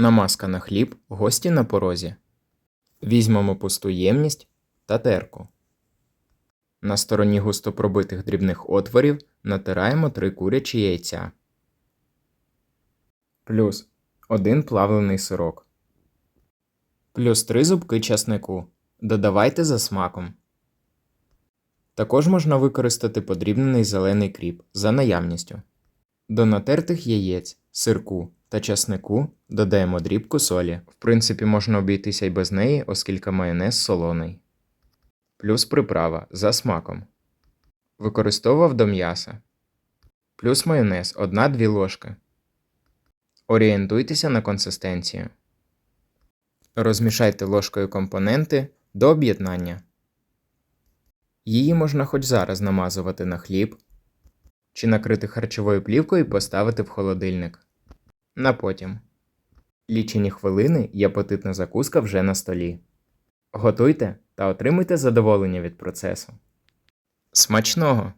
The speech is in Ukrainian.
Намазка на хліб, гості на порозі. Візьмемо пусту ємність та терку. На стороні густо пробитих дрібних отворів натираємо три курячі яйця. Плюс один плавлений сирок. Плюс три зубки часнику. Додавайте за смаком. Також можна використати подрібнений зелений кріп за наявністю. До натертих яєць, сирку та часнику додаємо дрібку солі. В принципі, можна обійтися й без неї, оскільки майонез солоний. Плюс приправа за смаком. Використовував до м'яса. Плюс майонез 1-2 ложки. Орієнтуйтеся на консистенцію. Розмішайте ложкою компоненти до об'єднання. Її можна хоч зараз намазувати на хліб чи накрити харчовою плівкою і поставити в холодильник. На потім. Лічені хвилини і апетитна закуска вже на столі. Готуйте та отримуйте задоволення від процесу. Смачного!